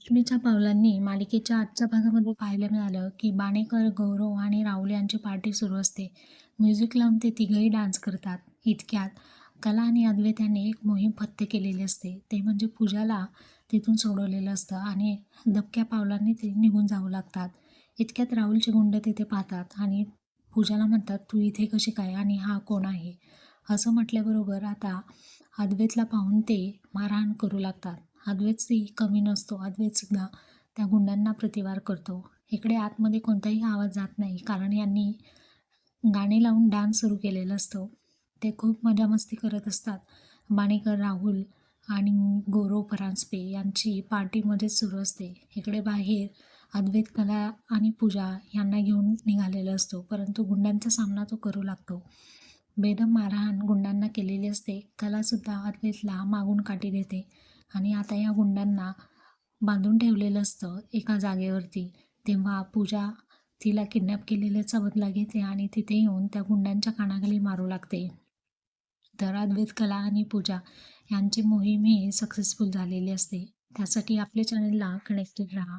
लक्ष्मीच्या पावलांनी मालिकेच्या आजच्या भागामध्ये पाहायला मिळालं की बाणेकर, गौरव आणि राहुल यांची पार्टी सुरू असते. म्युझिक लावून ते तिघंही डान्स करतात. इतक्यात कला आणि अद्वैत यांनी एक मोहीम फत्ते केलेली असते. ते म्हणजे पूजाला तिथून सोडवलेलं असतं आणि दबक्या पावलांनी ते निघून जाऊ लागतात. इतक्यात राहुलचे गुंड तिथे पाहतात आणि पूजाला म्हणतात, तू इथे कशी काय आणि हा कोण आहे? असं म्हटल्याबरोबर आता अद्वैतला पाहून ते मारहाण करू लागतात. अद्वैतही कमी नसतो. अद्वैतसुद्धा त्या गुंडांना प्रतिवार करतो. इकडे आतमध्ये कोणताही आवाज जात नाही कारण यांनी गाणे लावून डान्स सुरू केलेला असतो. ते खूप मजामस्ती करत असतात. बाणेकर, राहुल आणि गौरव परांजपे यांची पार्टी सुरू असते. इकडे बाहेर अद्वैत कला आणि पूजा यांना घेऊन निघालेला असतो. परंतु गुंडांचा सामना तो करू लागतो. बेदम मारहाण गुंडांना केलेली असते. कलासुद्धा अद्वैतला मागून काठी देते आणि आता या गुंडांना बांधून ठेवलेलं असतं एका जागेवरती. तेव्हा पूजा तिला किडनॅप केलेल्याचा बदला घेते आणि तिथे येऊन त्या गुंडांच्या कानाखाली मारू लागते. तर अद्वैत, कला आणि पूजा यांची मोहीम ही सक्सेसफुल झालेली असते. त्यासाठी आपल्या चॅनलला कनेक्टेड राहा.